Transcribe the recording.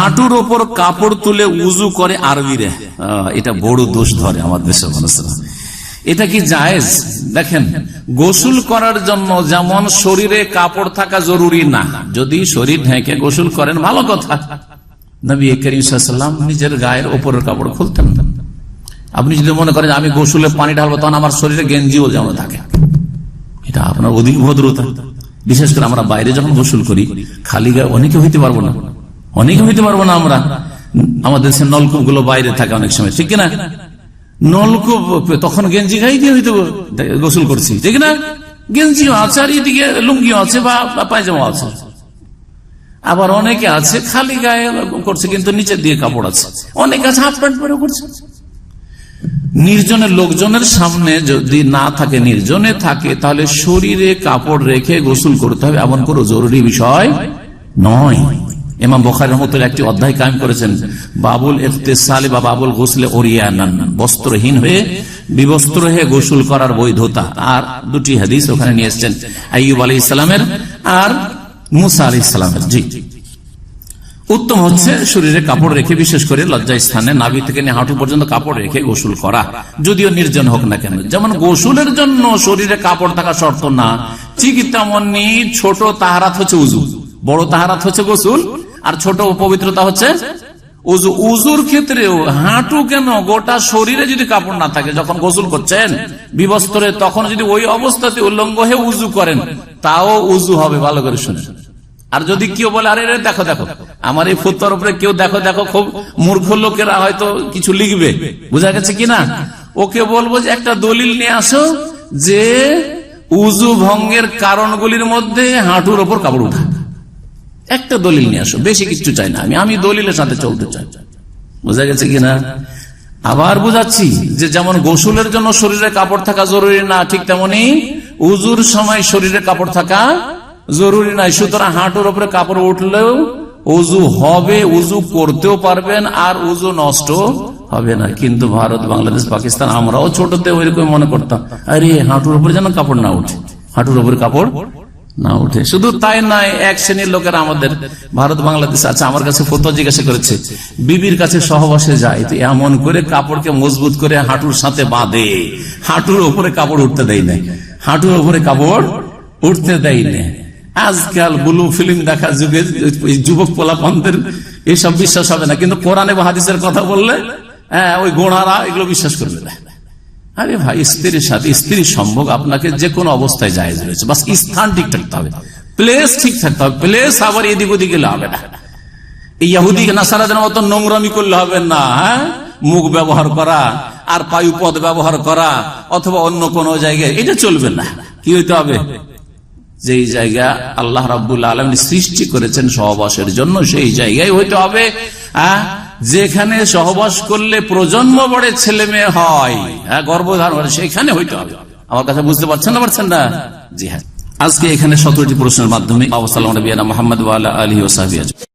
হাঁটুর ওপর কাপড় তুলে উজু করে আরবিরে। এটা বড় দোষ ধরে আমার দেশের মানুষরা। এটা কি জায়েজ? দেখেন, গোসল করার জন্য যেমন শরীরে কাপড় থাকা জরুরি না, যদি শরীর ঢেকে গোসল করেন, ভালো কথা। নবী নিজের গায়ের ওপরের কাপড় খুলতেন। আপনি যদি মনে করেন আমি গোসলে পানি ঢালবো, তখন আমার শরীরে গেঞ্জিও যেমন থাকে। এটা আপনার অধিক ভদ্রতা বিশেষ করে আমরা বাইরে যখন গোসল করি, খালি গায়ে অনেকে হইতে পারব না। অনেকে হইতে পারব না আমরা। আমাদের সে নলকূপগুলো বাইরে থাকে অনেক সময়, ঠিক না নলকূপ, তখন গেঞ্জি গাই দিয়ে হইতে গোসল করছি, ঠিক না গেঞ্জিও আছে, আর এদিকে লুঙ্গিও আছে বা পায়জামা আছে। আবার অনেকে আছে, খালি গায়ে করছে, কিন্তু নিচের দিয়ে কাপড় আছে। অনেকে আছে, হাফ প্যান্ট পরে করছে। নির্জনের লোকজনের সামনে যদি না থাকে, নির্জনে থাকে, তাহলে শরীরে কাপড় রেখে গোসল করতে হবে, এমন কোনো জরুরি বিষয় নয়। এমাম বখার রহমতুল একটি অধ্যায় কায়েম করেছেন, বাবুল ইফতেসালে বা বাবুল গোসলে ওরিয়ানান বস্ত্রহীন হয়ে, বিবস্ত্র হয়ে গোসল করার বৈধতা। আর দুটি হাদিস ওখানে নিয়ে এসছেন, আইয়ুব আলী ইসলামের আর মুসা আলী ইসলামের জি। উত্তম হচ্ছে শরীরে কাপড় রেখে, বিশেষ করে লজ্জা স্থানে নাভি থেকে নিয়ে হাঁটু পর্যন্ত কাপড় রেখে গোসল করা। যদিও নির্জন হোক না কেন, যেমন গোসলের জন্য শরীরে কাপড় থাকা শর্ত না ঠিক তেমনি ছোট তাহারাত হচ্ছে উজু, বড় তাহারাত হচ্ছে গোসল আর ছোট পবিত্রতা হচ্ছে উজু। উজুর ক্ষেত্রেও হাঁটু কেন? গোটা শরীরে যদি কাপড় না থাকে, যখন গোসল করছেন, বিবস্ত্রে, তখন যদি ওই অবস্থাতে উল্লঙ্গ হয়ে উজু করেন, তাও উজু হবে, ভালো করে শুনে আর যদি কেউ বলে, আরে দেখো দেখো, আমার এই ফুতর উপরে কেউ দেখো দেখো, খুব মূর্খ লোকেরা হয়তো কিছু লিখবে। বুঝা গেছে কিনা? ওকে বলব যে, একটা দলিল নিয়ে আসো যে উজু ভঙ্গের কারণগুলির মধ্যে হাঁটুর ওপর কাপড় উঠা। একটা দলিল নিয়ে আসো বেশি কিছু চাই না। আমি আমি দলিলের সাথে চলতে চাই। বোঝা গেছে কিনা আবার বুঝাচ্ছি যে যেমন গোসলের জন্য শরীরে কাপড় থাকা জরুরি না ঠিক তেমনি উজুর সময় শরীরে কাপড় থাকা জরুরি নাই সুতরাং হাঁটুর উপরে কাপড় উঠলেও উজু হবে উজু করতেও পারবেন আর উজু নষ্ট হবে না। কিন্তু ভারত বাংলাদেশ পাকিস্তান আমরাও ছোটতে ওইরকম মনে করতাম। আরে হাঁটুর উপরে যেন কাপড় না উঠে। হাঁটুর উপরে কাপড় না উঠে। শুধু তাই নয়, এক শ্রেণির লোকেরা আমাদের ভারত, বাংলাদেশ আছে, আমার কাছে ফটো জিজ্ঞাসা করেছে, বিবির কাছে সহবাসে যায় তো এমন করে কাপড়কে মজবুত করে হাঁটুর সাথে বাঁধে। হাঁটুর উপরে কাপড় উঠতে দেয় না হাঁটুর উপরে কাপড় উঠতে দেয় না আজকাল ব্লু ফিল্ম দেখা যুগে যুবক পোলাপনদের এসব বিশ্বাস হবে না। কিন্তু কোরআনে বা হাদিসের কথা বললে হ্যাঁ ওই গোড়ারা এগুলো বিশ্বাস করবে না। আরে ভাই, স্ত্রীর সাথে স্ত্রীর সম্ভব আপনাকে যে কোনো অবস্থায় জায়েজ রয়েছে। বাস, স্থান ঠিক থাকতে হবে। প্লেস ঠিক থাকতে হবে। প্লেস আবার এদিক ওদিকে হবে না। ইহুদি নাসারাদের মতো নোংরামি করলে হবে না হ্যাঁ? মুখ ব্যবহার করা, আর ব্যবহার করা, অথবা অন্য কোন জায়গায়, এটা চলবে না। কি হইতে হবে? যেই আল্লাহ রাবুল আলম সৃষ্টি করেছেন সহবাসের জন্য, সেই জায়গায় হইতে হবে হ্যাঁ? যেখানে সহবাস করলে প্রজন্ম বড় ছেলে মেয়ে হয় হ্যাঁ গর্ভধারণ সেখানে হইতে হবে। আমার কাছে বুঝতে পারছেন না পারছেন না? জি হ্যাঁ। আজকে এখানে সতেরোটি প্রশ্নের মাধ্যমে অবস্থা মোহাম্মদ আলী ওসাহি